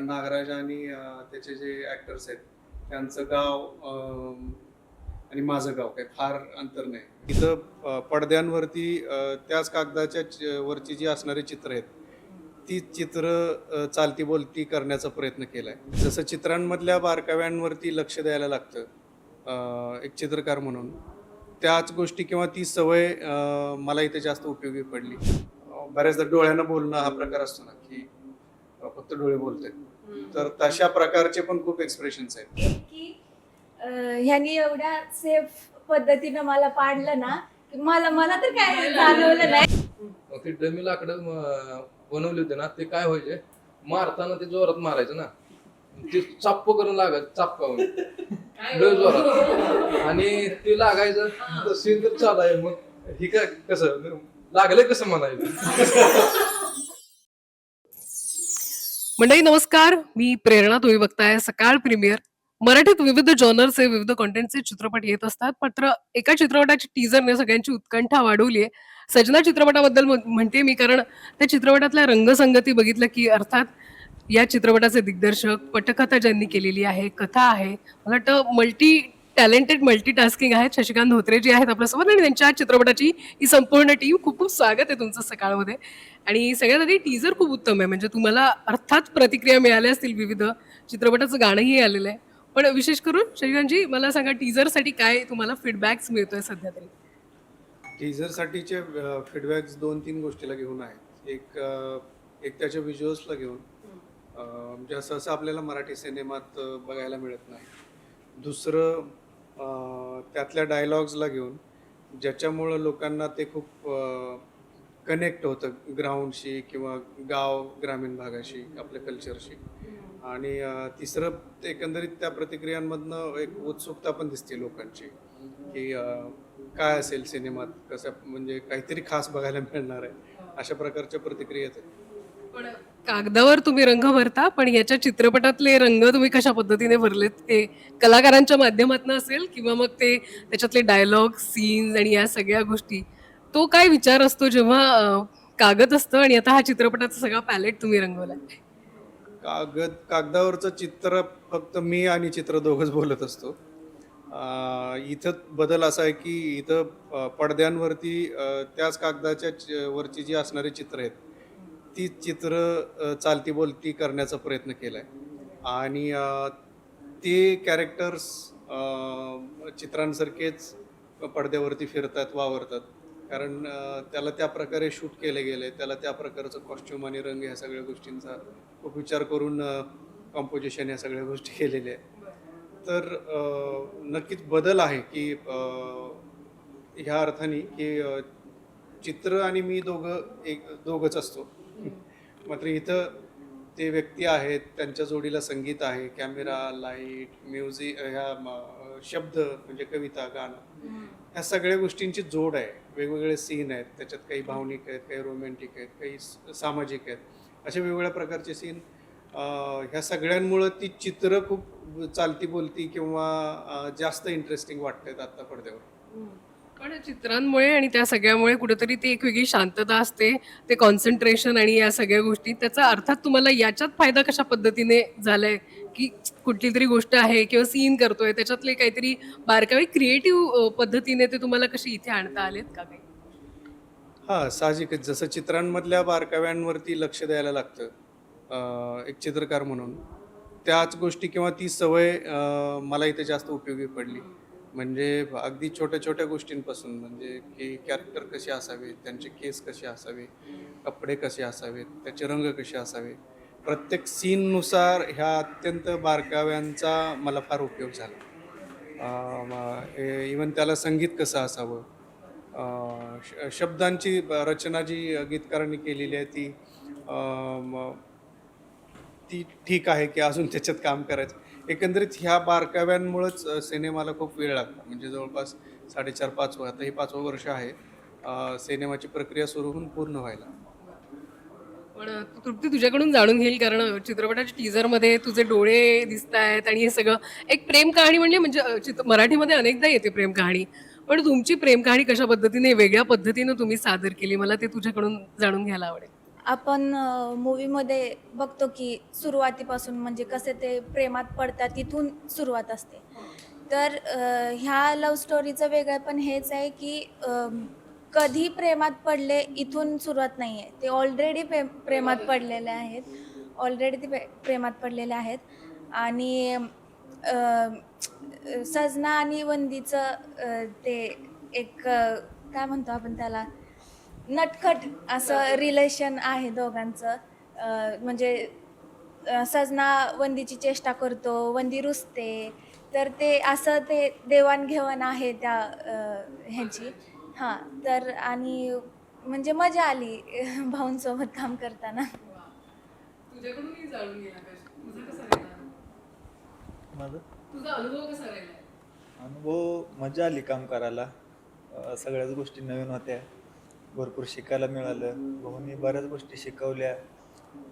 कारण नागराज आणि त्याचे जे ॲक्टर्स आहेत त्यांचं गाव आणि माझं गाव काही फार अंतर नाही. इथं पडद्यांवरती त्याच कागदाच्या वरची जी असणारी चित्र आहेत ती चित्र चालती बोलती करण्याचा प्रयत्न केला आहे जसं चित्रांमधल्या बारकाव्यांवरती लक्ष द्यायला लागतं एक चित्रकार म्हणून त्याच गोष्टी किंवा ती सवय मला इथे जास्त उपयोगी पडली. बऱ्याचदा डोळ्यानं बोलणं हा प्रकार असतो ना की फक्त डोळे बोलतात तर तशा प्रकारचे पण खूप एक्सप्रेशन्स आहेत. की ह्यांनी एवढ्या सेफ पद्धतीनं मला पाडलं ना की मला मला तर काय जाणवलं नाही. मग ते डमी लाकडं म- बनवले होते ना ते काय व्हायचे? मारताना ते जोरात मारायचं ना. ते चाप्प करून लागायचं चापकावून लय जोरात. आणि ते लागायचं सीन तर चालू आहे मग हे काय कसं? लागलंय कसं म्हणायचं? मंडळी नमस्कार. मी प्रेरणा तुम्ही बघताय. सकाळ प्रीमियर मराठीत विविध जॉनरचे विविध कॉन्टेंटचे चित्रपट येत असतात. मात्र एका चित्रपटाची टीजरने सगळ्यांची उत्कंठा वाढवली आहे सजना चित्रपटाबद्दल म्हणते मी कारण त्या चित्रपटातल्या रंगसंगती बघितलं की अर्थात या चित्रपटाचे दिग्दर्शक पटकथा ज्यांनी केलेली आहे कथा आहे. मला वाटतं मल्टी टॅलेंटेड मल्टीटास्किंग आहेत. शशिकांत धोत्रे जे आहेत आपल्यासोबत आणि त्यांच्या चित्रपटाची ही संपूर्ण टीम खूप खूप स्वागत आहे तुमचं सकाळमध्ये. आणि सगळ्यात आधी टीजर खूप उत्तम आहे. म्हणजे तुम्हाला अर्थात प्रतिक्रिया मिळाल्या असतील विविध. चित्रपटाचं गाणंही आलेलं आहे. पण विशेष करून शशिकांतजी मला सांगा टीजरसाठी काय तुम्हाला फीडबॅक्स मिळतोय सध्या तरी? टीझरसाठीचे फीडबॅक्स दोन तीन गोष्टीला घेऊन आहेत. एक एक त्याच्या व्हिज्युअल्सला घेऊन. म्हणजे सहसा आपल्याला मराठी सिनेमात बघायला मिळत नाही. दुसरं त्यातल्या डायलॉग्सला घेऊन ज्याच्यामुळं लोकांना ते खूप कनेक्ट होतं ग्राउंडशी किंवा गाव ग्रामीण भागाशी आपल्या कल्चरशी आणि तिसरं ते एकंदरीत त्या प्रतिक्रियांमधनं एक उत्सुकता पण दिसते लोकांची की काय असेल सिनेमात कसं म्हणजे काहीतरी खास बघायला मिळणार आहे अशा प्रकारच्या प्रतिक्रिया आहेत पण कागदावर तुम्ही रंग भरता पण याच्या चित्रपटातले रंग तुम्ही कशा पद्धतीने भरलेत? ते कलाकारांच्या माध्यमातून असेल किंवा मग ते त्याच्यातले डायलॉग सीन्स आणि या सगळ्या गोष्टी तो काय विचार असतो जेव्हा कागद असतं आणि आता हा चित्रपटाचा सगळा पॅलेट तुम्ही रंगवलाय? कागद कागदावरचं चित्र फक्त मी आणि चित्र दोघंच बोलत असतो. इथं बदल असा आहे की इथं पडद्यांवरती त्याच कागदाच्या वरची जी असणारी चित्र आहेत ती चित्र चालती बोलती करण्याचा प्रयत्न केला आहे आणि ते कॅरेक्टर्स चित्रांसारखेच पडद्यावरती फिरतात वावरतात. कारण त्याला त्या प्रकारे शूट केले गेले त्याला त्या प्रकारचं कॉस्ट्युम आणि रंग ह्या सगळ्या गोष्टींचा खूप विचार करून कॉम्पोजिशन ह्या सगळ्या गोष्टी केलेल्या आहेत. तर नक्कीच बदल आहे की ह्या अर्थाने की चित्र आणि मी दोघं एक दोघंच असतो. मात्र इथं ते व्यक्ती आहेत त्यांच्या जोडीला संगीत आहे कॅमेरा लाइट म्युझिक ह्या शब्द म्हणजे कविता गाणं ह्या सगळ्या गोष्टींची जोड आहे. वेगवेगळे सीन आहेत त्याच्यात काही भावनिक आहेत काही रोमॅन्टिक आहेत काही सामाजिक आहेत. अशा वेगवेगळ्या प्रकारचे सीन ह्या सगळ्यांमुळं ती चित्र खूप चालती बोलती किंवा जास्त इंटरेस्टिंग वाटतात आत्ता पडद्यावर. पण चित्रांमुळे आणि त्या सगळ्यामुळे कुठेतरी ती एक वेगळी शांतता असते ते कॉन्सन्ट्रेशन आणि या सगळ्या गोष्टी. त्याचा अर्थात तुम्हाला याच्यात फायदा कशा पद्धतीने झालाय? की कुठली तरी गोष्ट आहे किंवा सीन करतोय त्याच्यातले काहीतरी बारकावे क्रिएटिव्ह पद्धतीने ते तुम्हाला कसे इथे आणता आलेत का काही? हां साहजिकच. जसं चित्रांमधल्या बारकाव्यांवरती लक्ष द्यायला लागतं एक चित्रकार म्हणून. त्याच गोष्टी किंवा ती सवय मला इथे जास्त उपयोगी पडली. म्हणजे अगदी छोट्या छोट्या गोष्टींपासून म्हणजे की कॅरेक्टर कसे असावे त्यांचे केस कसे असावे कपडे कसे असावेत त्याचे रंग कसे असावे प्रत्येक सीननुसार ह्या अत्यंत बारकाव्यांचा मला फार उपयोग झाला. इवन त्याला संगीत कसं असावं श- शब्दांची रचना जी गीतकारांनी केलेली आहे ती ती ठीक आहे की अजून त्याच्यात काम करायचं? एकंदरीत ह्या बारकाव्यांमुळंच सिनेमाला खूप वेळ लागला म्हणजे जवळपास साडेचार पाच आता हे पाचवं वर्ष आहे. सिनेमाची प्रक्रिया सुरू होऊन पूर्ण व्हायला. पण तृप्ती तुझ्याकडून जाणून घेईल कारण चित्रपटाच्या टीजरमध्ये तुझे डोळे दिसत आहेत आणि हे सगळं एक प्रेम कहाणी म्हणजे म्हणजे चित्र मराठीमध्ये अनेकदा येते प्रेम कहाणी. पण तुमची प्रेम कहाणी कशा पद्धतीने वेगळ्या पद्धतीने तुम्ही सादर केली? मला ते तुझ्याकडून जाणून घ्यायला आवडेल. आपण मूवीमध्ये बघतो की सुरुवातीपासून म्हणजे कसे ते प्रेमात पडतात तिथून सुरुवात असते. तर अ, ह्या लव्ह स्टोरीचं वेगळं पण हेच आहे की कधी प्रेमात पडले इथून सुरुवात नाही आहे ते ऑलरेडी प्रेम प्रेमात पडलेले आहेत. ऑलरेडी ते प्रे- प्रेमात पडलेले आहेत. आणि अ, सजना आणि वंदीचं अ, ते एक अ, काय म्हणतो आपण त्याला? नटखट असं रिलेशन आहे दोघांचं. अ, म्हणजे अ, सजना वंदीची चेष्टा करतो वंदी रुसते. तर ते असं ते देवाणघेवाण आहे त्या अ, ह्याची. हां तर आणि म्हणजे मजा आली भाऊंसोबत काम करताना. तुझ्याकडूनही जाणून घ्या तुझा कसा राहिला माझं? तुझा अनुभव कसा राहिला अनुभव मजा आली काम करायला. अं, सगळ्याच गोष्टी नवीन होत्या. भरपूर शिकायला मिळालं. भाऊनी बऱ्याच गोष्टी शिकवल्या.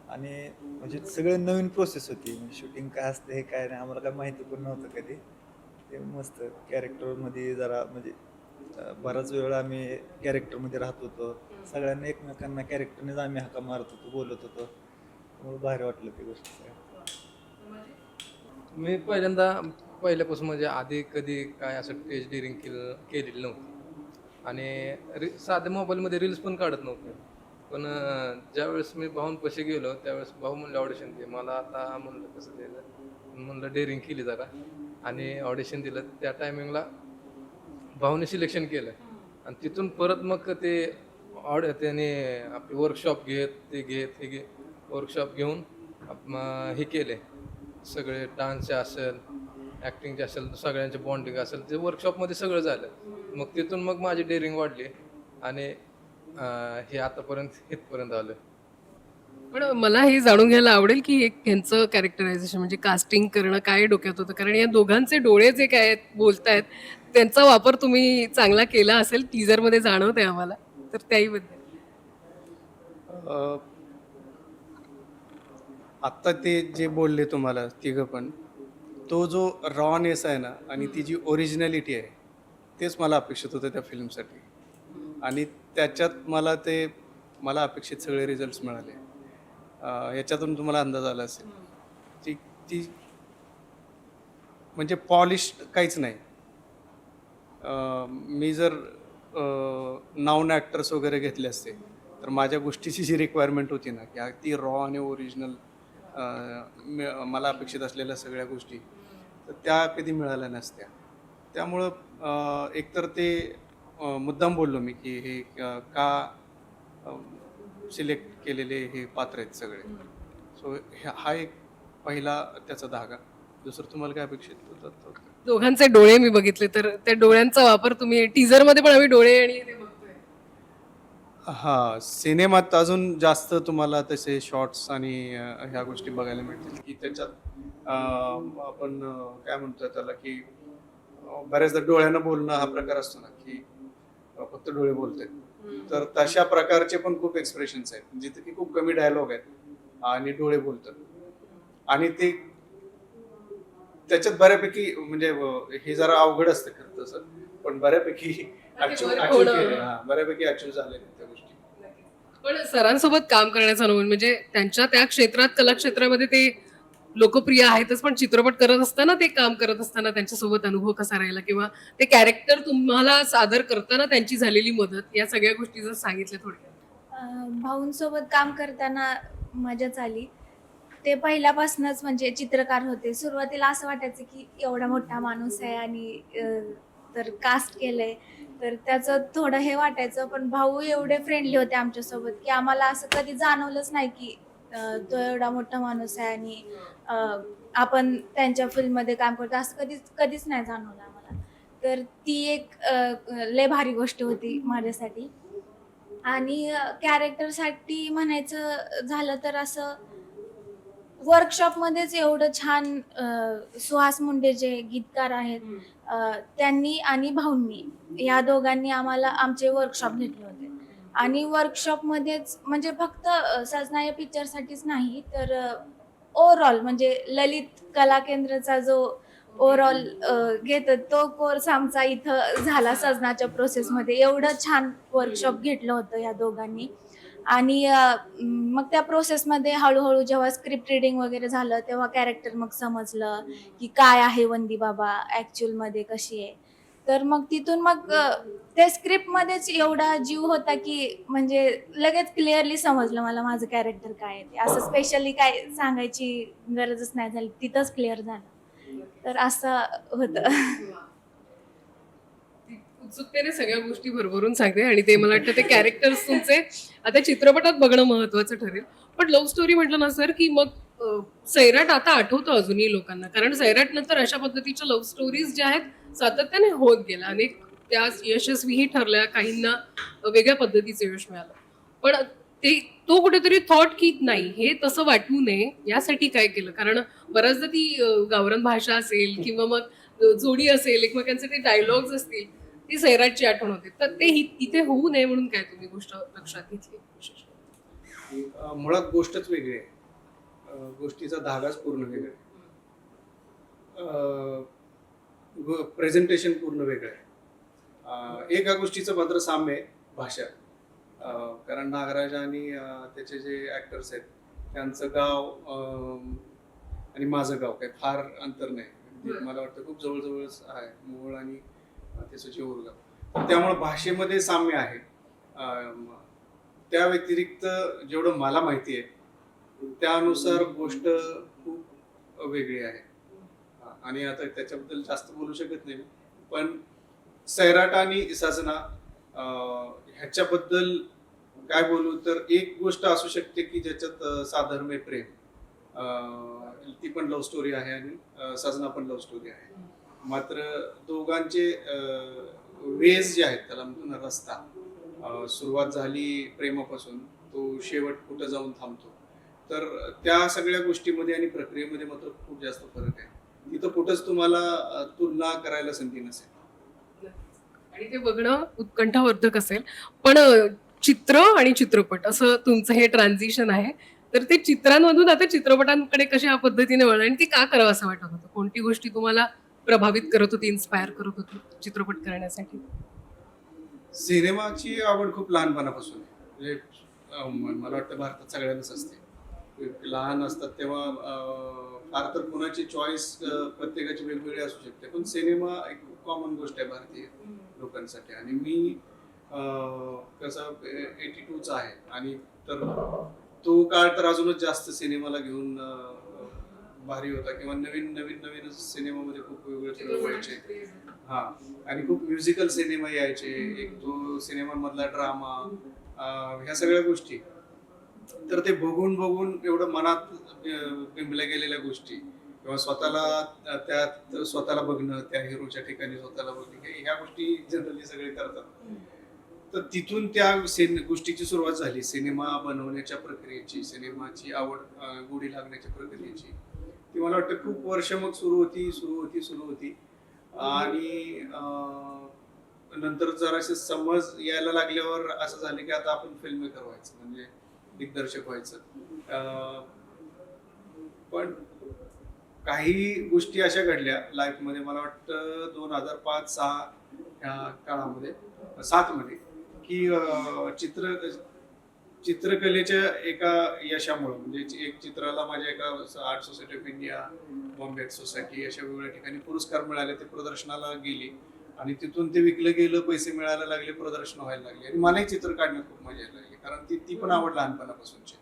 आणि म्हणजे सगळं नवीन प्रोसेस होती. म्हणजे शूटिंग काय असतं हे काय नाही आम्हाला काय माहिती पण नव्हतं कधी. ते मस्त कॅरेक्टरमध्ये जरा म्हणजे बराच वेळ आम्ही कॅरेक्टरमध्ये राहत होतो. सगळ्यांना एकमेकांना कॅरेक्टरनेच आम्ही हाका मारत होतो बोलत होतो. त्यामुळे भारी वाटलं ते गोष्ट मी पहिल्यांदा पहिल्यापासून म्हणजे आधी कधी काय असं स्टेज डिरिंग केलं केलेलं नव्हतं? आणि रि साध्या मोबाईलमध्ये रील्स पण काढत नव्हते. पण ज्यावेळेस मी भाऊंपाशी गेलो त्यावेळेस भाऊ म्हणलं ऑडिशन दे. मला आता म्हणलं कसं द्यायचं? म्हणलं डेअरिंग केली जरा. आणि ऑडिशन दिलं. त्या टायमिंगला भाऊने सिलेक्शन केलं. आणि तिथून परत मग ते ऑड त्याने आपले वर्कशॉप घेत ते घेत हे घे वर्कशॉप घेऊन हे केले. सगळे डान्सचे असेल ॲक्टिंगचे असेल सगळ्यांचे बॉन्डिंग असेल ते वर्कशॉपमध्ये सगळं झालं. मग तिथून मग माझी डेअरिंग वाढली आणि अं, हे आतापर्यंत इथपर्यंत आलं. पण मला हे जाणून घ्यायला आवडेल की एक ह्यांचं कॅरेक्टरायझेशन म्हणजे कास्टिंग करणं काय डोक्यात होतं? कारण या दोघांचे डोळे जे काय आहेत, बोलतायत त्यांचा वापर तुम्ही चांगला केला असेल टीजरमध्ये जाणवत आहे आम्हाला. तर त्याही बद्दल अ, आत्ता ते जे बोलले तुम्हाला तिघं पण तो जो रॉनेस आहे ना आणि ती जी ओरिजिनॅलिटी आहे तेच मला अपेक्षित होतं त्या फिल्मसाठी. आणि त्याच्यात मला ते मला अपेक्षित सगळे रिझल्ट्स मिळाले. याच्यातून तुम्हाला अंदाज आला असेल. ती ती म्हणजे पॉलिश काहीच नाही. मी जर नाऊन ॲक्टर्स वगैरे घेतले असते तर माझ्या गोष्टीची जी रिक्वायरमेंट होती ना की ती रॉ आणि ओरिजिनल मला अपेक्षित असलेल्या सगळ्या गोष्टी तर त्या कधी मिळाल्या नसत्या. त्यामुळं एकतर ते मुद्दाम बोललो मी की हे का सिलेक्ट केलेले हे पात्र आहेत सगळे. सो हा एक पहिला त्याचा धागा. दुसरं तुम्हाला काय अपेक्षित होतं दोघांचे डोळे मी बघितले तर त्या डोळ्यांचा वापर तुम्ही टीजरमध्ये पण आम्ही डोळे आणि हा सिनेमात अजून जास्त तुम्हाला तसे शॉर्ट्स आणि ह्या गोष्टी बघायला मिळतील. की त्याच्यात आपण काय म्हणतो त्याला की बऱ्याचदा डोळ्यानं बोलणं हा प्रकार असतो ना की फक्त डोळे बोलतात तर तशा प्रकारचे पण खूप एक्सप्रेशन्स आहेत. जिथे की खूप कमी डायलॉग आहेत आणि डोळे बोलतात. आणि ते त्याच्यात बऱ्यापैकी म्हणजे हे जरा अवघड असतं खरं तसं पण बऱ्यापैकी अचीव अचीव बऱ्यापैकी अचीव झाले त्या गोष्टी. पण सरांसोबत काम करण्याचा अनुभव म्हणजे त्यांच्या त्या क्षेत्रात कला क्षेत्रामध्ये ते लोकप्रिय आहेतच पण चित्रपट करत असताना ते काम करत असताना त्यांच्यासोबत अनुभव कसा राहिला? किंवा ते कॅरेक्टर तुम्हाला सादर करताना त्यांची झालेली मदत या सगळ्या गोष्टी जर सांगितल्या थोडक्यात. भाऊंसोबत काम करताना मजाच आली. ते पहिल्यापासूनच म्हणजे चित्रकार होते. सुरुवातीला असं वाटायचं की एवढा मोठा माणूस आहे आणि तर कास्ट केलंय. तर त्याचं थोडं हे वाटायचं पण भाऊ एवढे फ्रेंडली होते आमच्यासोबत की आम्हाला असं कधी जाणवलंच नाही की तो एवढा मोठा माणूस आहे आणि अं, आपण त्यांच्या फिल्ममध्ये काम करतो असं कधीच कधीच नाही जाणवलं आम्हाला. तर ती एक अं, लय भारी गोष्ट होती माझ्यासाठी. आणि कॅरेक्टरसाठी म्हणायचं झालं तर असं वर्कशॉपमध्येच एवढं छान अं, सुहास मुंडे जे गीतकार आहेत अं, त्यांनी आणि भाऊंनी या दोघांनी आम्हाला आमचे वर्कशॉप घेतले होते. आणि वर्कशॉपमध्येच म्हणजे फक्त अं, सजना या पिक्चरसाठीच नाही तर ओव्हरऑल म्हणजे ललित कला केंद्रचा जो ओव्हरऑल घेत तो कोर्स आमचा इथं झाला सजनाच्या प्रोसेसमध्ये एवढं छान वर्कशॉप घेतलं होतं या दोघांनी. आणि मग त्या प्रोसेसमध्ये हळूहळू जेव्हा स्क्रिप्ट रिडिंग वगैरे झालं तेव्हा कॅरेक्टर मग समजलं की काय आहे वंदी बाबा ॲक्च्युअलमध्ये कशी आहे. तर मग तिथून मग त्या स्क्रिप्टमध्येच एवढा जीव होता की म्हणजे लगेच क्लिअरली समजलं मला माझं कॅरेक्टर काय आहे ते. असं स्पेशली काय सांगायची गरजच नाही झाली. तिथंच क्लिअर झालं. तर असं होतं. ती उत्सुकतेने सगळ्या गोष्टी भरभरून सांगते आणि ते मला वाटतं ते कॅरेक्टर्स तुमचे आता चित्रपटात बघणं महत्वाचं ठरेल. पण लव्ह स्टोरी म्हटलं ना सर की मग सैराट आता आठवतो अजूनही लोकांना. कारण सैराट नंतर अशा पद्धतीच्या लव्ह स्टोरीज ज्या आहेत सातत्याने होत गेल्या. अनेक त्या यशस्वीही ठरल्या काहींना वेगळ्या पद्धतीचं यश मिळालं. पण ते तो कुठेतरी थॉट की नाही हे तसं वाटू नये यासाठी काय केलं? कारण बऱ्याचदा ती अं, गावरान भाषा असेल किंवा मग जोडी असेल एकमेकांचे ते डायलॉग्स असतील ती सैराटची आठवण होते. तर ते इथे होऊ नये म्हणून काय तुम्ही गोष्ट लक्षात घेतली विशेष? मुळात गोष्टच वेगळी आहे. गोष्टीचा धागाच पूर्ण वेगळा आहे. प्रेझेंटेशन पूर्ण वेगळं आहे. एका गोष्टीचं मात्र साम्य आहे भाषा. कारण नागराज आणि त्याचे जे ऍक्टर्स आहेत त्यांचं गाव आणि माझं गाव काही फार अंतर नाही. म्हणजे मला वाटतं खूप जवळजवळच आहे मोहोळ आणि त्याचं जेऊर गाव त्यामुळे भाषेमध्ये साम्य आहे. त्या व्यतिरिक्त जेवढं मला माहिती आहे त्यानुसार गोष्ट खूप वेगळी आहे. आणि आता त्याच्याबद्दल जास्त बोलू शकत नाही. पण सैराट आणि साजना ह्याच्याबद्दल काय बोलू तर एक गोष्ट असू शकते की ज्याच्यात अं, साधर्म्य प्रेम. ती पण लव्ह स्टोरी आहे आणि सजना साजना पण लव्ह स्टोरी आहे. मात्र दोघांचे वेज जे आहेत त्याला म्हणतो ना रस्ता. सुरुवात झाली प्रेमापासून तो शेवट कुठं जाऊन थांबतो. तर त्या सगळ्या गोष्टीमध्ये आणि प्रक्रियेमध्ये मात्र खूप जास्त फरक आहे. तिथं कुठंच तुम्हाला तुलना करायला संधी नसेल. आणि ते बघणं उत्कंठावर्धक असेल. पण चित्र आणि चित्रपट असं तुमचं हे ट्रान्झिशन आहे. तर ते चित्रांमधून आता चित्रपटांकडे कशा पद्धतीने वळलं आणि ते का करावं असं वाटत होतं? कोणती गोष्टी तुम्हाला प्रभावित करत होती इन्स्पायर करत होती चित्रपट करण्यासाठी? सिनेमाची आवड खूप लहानपणापासून आहे. म्हणजे मला वाटतं भारतात सगळ्यांनाच असते. लहान असतात तेव्हा फार तर कुणाची चॉईस प्रत्येकाची वेगवेगळी असू शकते. पण सिनेमा एक कॉमन गोष्ट आहे भारतीय. लोकांसाठी. आणि मी कसं एटी टूचा आहे. आणि तर तो काळ तर अजूनच जास्त सिनेमाला घेऊन भारी होता. किंवा नवीन नवीन नवीन सिनेमामध्ये खूप वेगवेगळे प्रयोग व्हायचे. हा. आणि खूप म्युझिकल सिनेमा यायचे. एक तो सिनेमामधला ड्रामा ह्या सगळ्या गोष्टी. तर ते बघून बघून एवढं मनात बिंबल्या गेलेल्या गोष्टी. किंवा स्वतःला त्यात स्वतःला बघणं त्या हिरोच्या ठिकाणी स्वतःला बघणं हे- ह्या गोष्टी जनरली सगळे करतात. तर तिथून त्या गोष्टीची सुरुवात झाली. सिनेमा बनवण्याच्या प्रक्रियेची सिनेमाची आवड गोडी लागण्याच्या प्रक्रियेची. ती मला वाटतं खूप वर्ष मग सुरू होती सुरू होती सुरू होती. आणि नंतर जरासे समज यायला लागल्यावर असं झालं की आता आपण फिल्म मेकर व्हायचं म्हणजे दिग्दर्शक व्हायचं. पण काही गोष्टी अशा घडल्या लाईफमध्ये मला वाटतं दोन हजार पाच सहा ह्या काळामध्ये सातमध्ये की चित्र चित्रकलेच्या एका यशामुळं म्हणजे एक चित्राला माझ्या एका art society of India Bombay art society अशा वेगवेगळ्या ठिकाणी पुरस्कार मिळाले ते प्रदर्शनाला गेली. आणि तिथून ते विकलं गेलं पैसे मिळायला लागले प्रदर्शन व्हायला लागले. आणि मलाही चित्र काढण्यात खूप मजा यायला लागली कारण ती ती पण आवड लहानपणापासूनची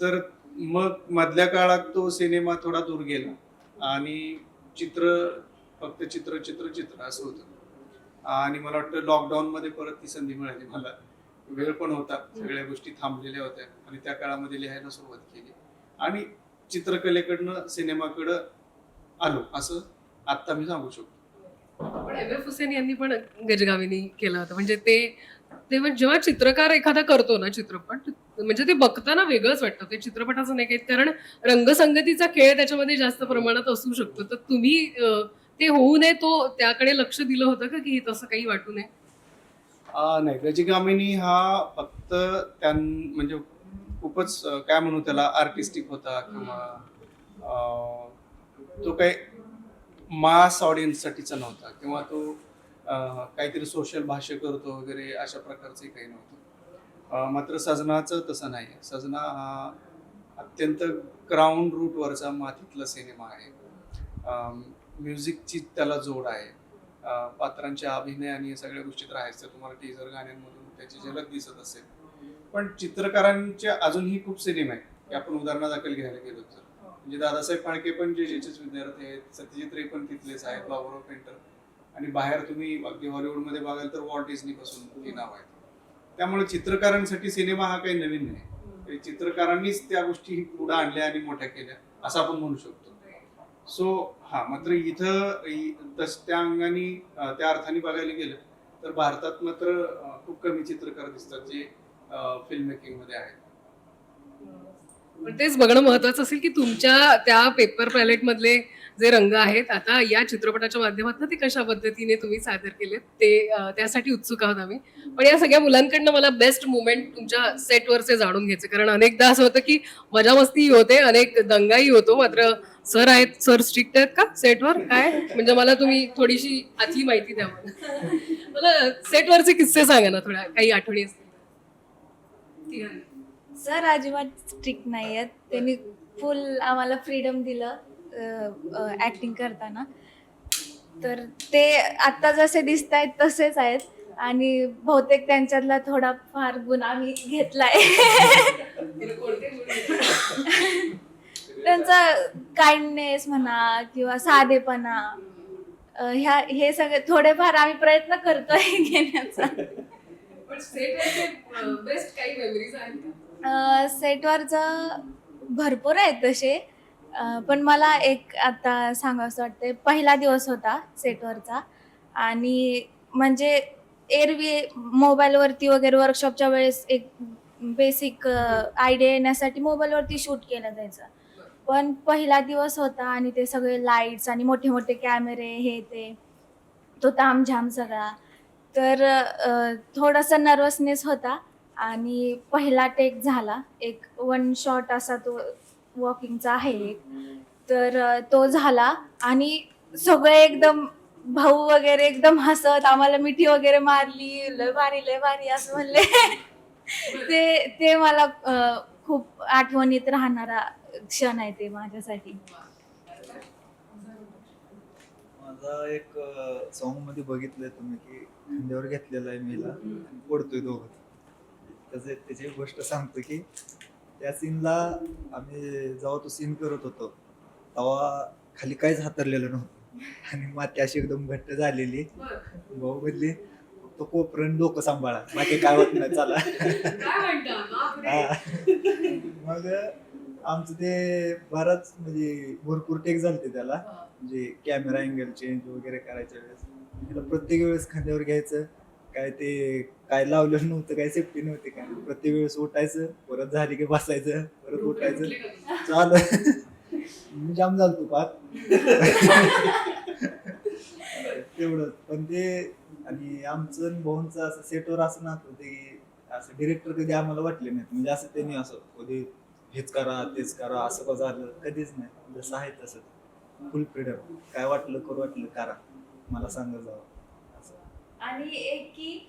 तर मग मधल्या काळात तो सिनेमा थोडा दूर गेला. आणि चित्र फक्त चित्र चित्र चित्र असं होतं. आणि मला वाटतं लॉकडाऊन मध्ये परत ती संधी मिळाली मला. वेळ पण होता. सगळ्या गोष्टी थांबलेल्या होत्या. आणि त्या काळामध्ये लिहायला सुरुवात केली. आणि चित्रकलेकडनं सिनेमाकडं आलो. असं आत्ता मी सांगू शकतो. पण एम एफ हुसेन यांनी पण गजगावीनी केलं होतं. म्हणजे ते तेव्हा जेव्हा चित्रकार एखादा करतो ना चित्रपट म्हणजे ते बघताना वेगळंच वाटतं. ते चित्रपटाचं नाही काही कारण रंगसंगतीचा खेळ त्याच्यामध्ये जास्त प्रमाणात असू शकतो. तर तुम्ही ते होऊ नये तो त्याकडे लक्ष दिलं होतं का की तसं काही वाटू नये? नाही. गजगामिनी हा फक्त त्यां म्हणजे खूपच काय म्हणू त्याला आर्टिस्टिक होता किंवा तो काही मास ऑडियन्ससाठीचा नव्हता. किंवा तो काहीतरी सोशल भाष्य करतो वगैरे अशा प्रकारचे काही नव्हतं. मात्र सजनाचं तसं नाही. सजना हा अत्यंत ग्राउंड रूटवरचा मातीतला सिनेमा आहे. म्युझिकची त्याला जोड आहे. पात्रांच्या अभिनय आणि या सगळ्या गोष्टीत राहायचं तुम्हाला टीजर गाण्यांमधून त्याची झलक दिसत असेल. पण चित्रकारांचे अजूनही खूप सिनेमा आहेत. की आपण उदाहरणादाखल घ्यायला गेलो तर. म्हणजे दादासाहेब फाळके पण जे जेचेच विद्यार्थी आहेत सत्यजित रे पण तिथलेच आहेत बाबुराव पेंटर. आणि बाहेर तुम्ही अगदी हॉलिवूडमध्ये बघाल तर वॉल्ट डिझनी पासून नाव आहेत त्यामुळे चित्रकारांसाठी सिनेमा हा काही नवीन नाही. चित्रकारांनीच त्या गोष्टी पुढे आणल्या आणि मोठ्या केल्या असं आपण म्हणू शकतो. सो हा मात्र इथं तस त्या अंगाने त्या अर्थाने बघायला गेलं तर भारतात मात्र खूप कमी चित्रकार दिसतात जे फिल्म मेकिंगमध्ये आहेत. पण तेच बघणं महत्वाचं असेल की तुमच्या त्या पेपर पॅलेट मधले जे रंग आहेत आता या चित्रपटाच्या माध्यमातून ते कशा पद्धतीने तुम्ही सादर केलेत ते त्यासाठी उत्सुक आहोत आम्ही. पण या सगळ्या मुलांकडनं मला बेस्ट मुमेंट तुमच्या सेटवरचे जाणून घ्यायचे. कारण अनेकदा असं होतं की मजा मस्ती होते अनेक दंगाही होतो. मात्र सर आहेत सर स्ट्रिक्ट आहेत का सेटवर काय? म्हणजे मला तुम्ही थोडीशी आतली माहिती द्या मला. मला सेटवरचे किस्से सांगा ना थोड्या काही आठवणी असतील सर अजिबात स्ट्रिक्ट नाही आहेत त्यांनी फुल आम्हाला फ्रीडम दिलं. ॲक्टिंग करताना. तर ते आत्ता जसे दिसत आहेत तसेच आहेत. आणि बहुतेक त्यांच्यातला थोडा फार गुण आम्ही घेतलाय. त्यांचा काइंडनेस म्हणा किंवा साधेपणा अ, ह्या हे सगळे थोडेफार आम्ही प्रयत्न करतोय घेण्याचा. पण सेटवरचे बेस्ट काही मेमरीज आहेत का? सेटवरचं भरपूर आहेत तसे पण मला एक आता सांगावंसं वाटतंय पहिला दिवस होता सेटवरचा आणि म्हणजे एरवी मोबाईलवरती वगैरे वर्कशॉपच्या वेळेस एक बेसिक आयडिया येण्यासाठी मोबाईलवरती शूट केलं जायचं. पण पहिला दिवस होता आणि ते सगळे लाईट्स आणि मोठे मोठे कॅमेरे हे ते तो तामझाम सगळा. तर अ, थोडासा नर्वसनेस होता आणि पहिला टेक झाला. एक वन शॉट असा तो वॉकिंगचा आहे. एक तर तो झाला आणि सगळे एकदम भाऊ वगैरे एकदम हसत आम्हाला मिठी वगैरे मारली लय भारी लय भारी असं म्हणले. ते ते मला खूप आठवणीत राहणारा क्षण आहे ते माझ्यासाठी. माझा एक सॉन्गमध्ये बघितलंय तुम्ही की खांद्यावर घेतलेला आहे मीला पडतोय दोघं. त्याचे त्याची गोष्ट सांगतो की त्या सीनला आम्ही जेव्हा तो सीन करत होतो तेव्हा खाली काहीच हातरलेलं नव्हतं. आणि माती अशी एकदम घट्ट झालेली. भाऊ म्हणली तो कोपरण डोकं सांभाळा. बाकी काय होत नाही चला. मग आमचं ते बराच म्हणजे भरपूर टेक झालते त्याला. म्हणजे कॅमेरा अँगल चेंज वगैरे करायच्या वेळेस. त्याला प्रत्येक वेळेस खांद्यावर घ्यायचं. काय ते काय लावलं नव्हतं काय सेफ्टी नव्हती काय प्रत्येक वेळेस उठायचं परत झाली की बसायचं परत उठायचं. चाल. मी जाम झालो तू पार. तेवढं. पण ते आणि आमचं आणि भाऊंचं असं सेटवर असं ना होते की असं डिरेक्टर कधी आम्हाला वाटले नाहीत. म्हणजे असं त्यांनी असं कधी हेच करा तेच करा असं का झालं? कधीच नाही. जसं आहे तसं. फुल फ्रीडम काय वाटलं करू वाटलं करा. मला सांगत जावं. आणि एक की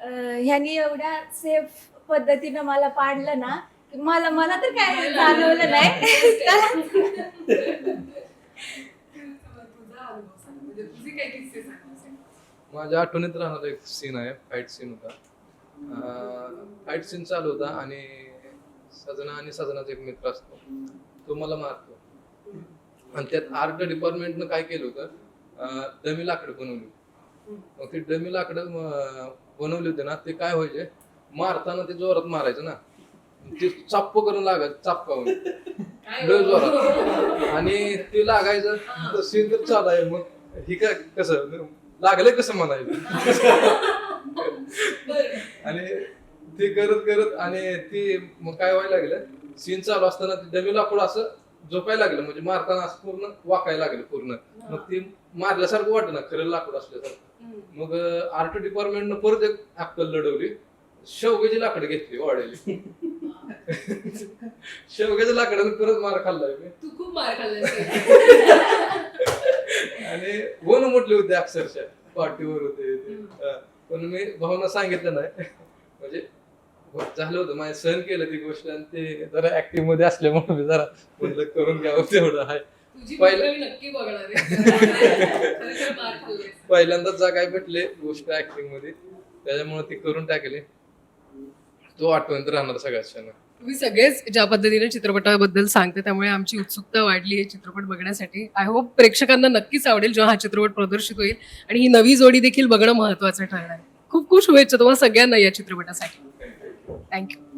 अं, ह्यांनी एवढ्या सेफ पद्धतीनं मला पाडलं ना की मला मला तर काय जाणवलं नाही. त्याला तुझा अनुभव सांग. म्हणजे तुझे काही किस्से सांग असे. माझ्या आठवणीत राहणारा एक सीन आहे फाईट सीन होता. फाईट सीन चालू होता आणि सजना आणि सजनाचा एक मित्र असतो. तो मला मारतो. आणि त्यात आर्ट डिपार्टमेंटनं काय केलं होतं? अं, डमी लाकडं बनवली. मग ते डमी लाकडं बनवले होते ना ते काय व्हायचे? मारताना ते जोरात मारायचं ना. ते चाप्प करून लागायचं लय जोरात. आणि ते लागायचं सीन तर चालू आहे. मग ही काय कसं? लागलंय कसं म्हणायचं? आणि ते करत करत आणि ते मग काय व्हायला लागलं? सीन चालू असताना ते डमी लाकूड असं झोपायला लागलं. म्हणजे मारताना असं पूर्ण वाकायला लागलं पूर्ण. मग ते मारल्यासारखं वाटलं ना खरं लाकूड असल्यासारखं. मग आर्ट डिपार्टमेंटनं परत एक अक्कल लढवली. शेवग्याची लाकडं घेतली वाढवली शेवग्याच्या लाकडानं परत मार खाल्लाय मी. तू खूप मार खाल्ला आणि वन म्हटले होते अक्षरशः पाठीवर होते पण मी भावना सांगितलं नाही. म्हणजे झालं होतं माझ्या सहन केलं ती गोष्ट आणि ते जरा ऍक्टिव्हमध्ये असल्यामुळे जरा म्हणलं करून घ्यावं तेवढं आहे. तुझी पहिलं- गोष्ट मी नक्की बघणार आहे. खरंतर मार खाल्लाय. पहिल्यांदाच जा काय भेटले गोष्ट ऍक्टिंगमध्ये. त्याच्यामुळे ती करून टाकली. तो आठवणीत राहणार सगळ्यात क्षण. तुम्ही सगळेच ज्या पद्धतीने चित्रपटाबद्दल सांगते त्यामुळे आमची उत्सुकता वाढली आहे चित्रपट बघण्यासाठी. आय होप प्रेक्षकांना नक्कीच आवडेल जेव्हा हा चित्रपट प्रदर्शित होईल. आणि ही नवी जोडी देखील बघणं महत्वाचं ठरणार आहे. खूप खूप शुभेच्छा तुम्हाला सगळ्यांना या चित्रपटासाठी. थँक्यू